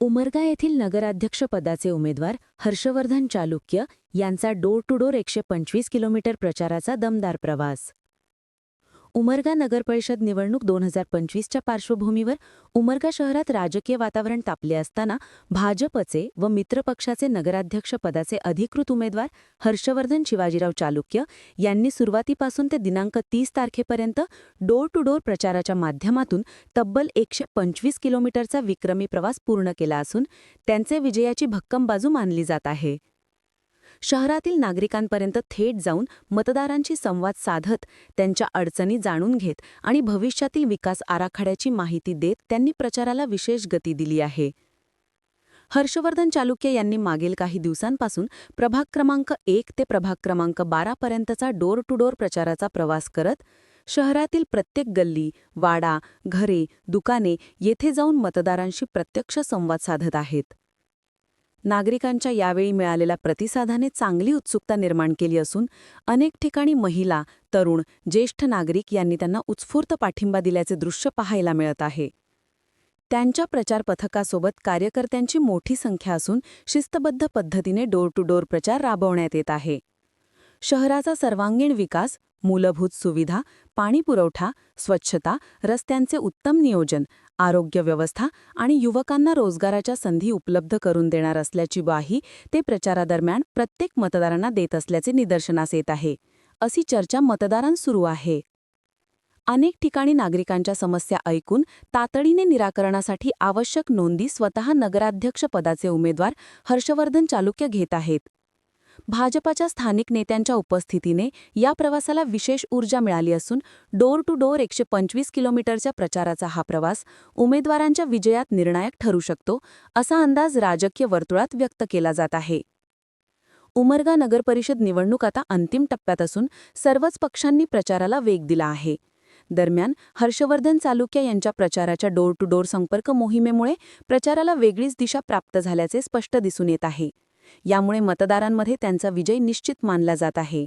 उमरगा येथील नगराध्यक्षपदाचे उमेदवार हर्षवर्धन चालुक्य यांचा डोर टू डोर एकशे पंचवीस किलोमीटर प्रचाराचा दमदार प्रवास. उमरगा नगरपरिषद निवडणूक दोन हजार पंचवीसच्या पार्श्वभूमीवर उमरगा शहरात राजकीय वातावरण तापले असताना भाजपचे व मित्रपक्षाचे नगराध्यक्षपदाचे अधिकृत उमेदवार हर्षवर्धन शिवाजीराव चालुक्य यांनी सुरुवातीपासून ते दिनांक तीस तारखेपर्यंत डोर टू डोर प्रचाराच्या माध्यमातून तब्बल एकशे पंचवीस किलोमीटरचा विक्रमी प्रवास पूर्ण केला असून त्यांचे विजयाची भक्कम बाजू मानली जात आहे. शहरातील नागरिकांपर्यंत थेट जाऊन मतदारांशी संवाद साधत त्यांच्या अडचणी जाणून घेत आणि भविष्यातील विकास आराखड्याची माहिती देत त्यांनी प्रचाराला विशेष गती दिली आहे. हर्षवर्धन चालुक्य यांनी मागील काही दिवसांपासून प्रभाग क्रमांक एक ते प्रभाग क्रमांक बारापर्यंतचा डोर टू डोर प्रचाराचा प्रवास करत शहरातील प्रत्येक गल्ली वाडा घरे दुकाने येथे जाऊन मतदारांशी प्रत्यक्ष संवाद साधत आहेत. नागरिकांच्या यावेळी मिळालेल्या प्रतिसादाने चांगली उत्सुकता निर्माण केली असून अनेक ठिकाणी महिला तरुण ज्येष्ठ नागरिक यांनी त्यांना उत्स्फूर्त पाठिंबा दिल्याचे दृश्य पाहायला मिळत आहे. त्यांच्या प्रचार पथकासोबत कार्यकर्त्यांची मोठी संख्या असून शिस्तबद्ध पद्धतीने डोर टू डोर प्रचार राबवण्यात येत आहे. शहराचा सर्वांगीण विकास मूलभूत सुविधा पाणीपुरवठा स्वच्छता रस्त्यांचे उत्तम नियोजन आरोग्य व्यवस्था आणि युवकांना रोजगाराच्या संधी उपलब्ध करून देणार असल्याची ग्वाही ते प्रचारादरम्यान प्रत्येक मतदारांना देत असल्याचे निदर्शनास येत आहे. अशी चर्चा मतदारांसुरू आहे. अनेक ठिकाणी नागरिकांच्या समस्या ऐकून तातडीने निराकरणासाठी आवश्यक नोंदी स्वतः नगराध्यक्षपदाचे उमेदवार हर्षवर्धन चालुक्य घेत आहेत. भाजपाच्या स्थानिक नेत्यांच्या उपस्थितीने या प्रवासाला विशेष ऊर्जा मिळाली असून डोर टू डोर एकशे पंचवीस किलोमीटरच्या प्रचाराचा हा प्रवास उमेदवारांच्या विजयात निर्णायक ठरू शकतो असा अंदाज राजकीय वर्तुळात व्यक्त केला जात आहे. उमरगा नगरपरिषद निवडणूक आता अंतिम टप्प्यात असून सर्वच पक्षांनी प्रचाराला वेग दिला आहे. दरम्यान हर्षवर्धन चालुक्या यांच्या प्रचाराच्या डोर टू डोर संपर्क मोहिमेमुळे प्रचाराला वेगळीच दिशा प्राप्त झाल्याचे स्पष्ट दिसून येत आहे. यामुळे मतदारांमध्ये त्यांचा विजय निश्चित मानला जात आहे.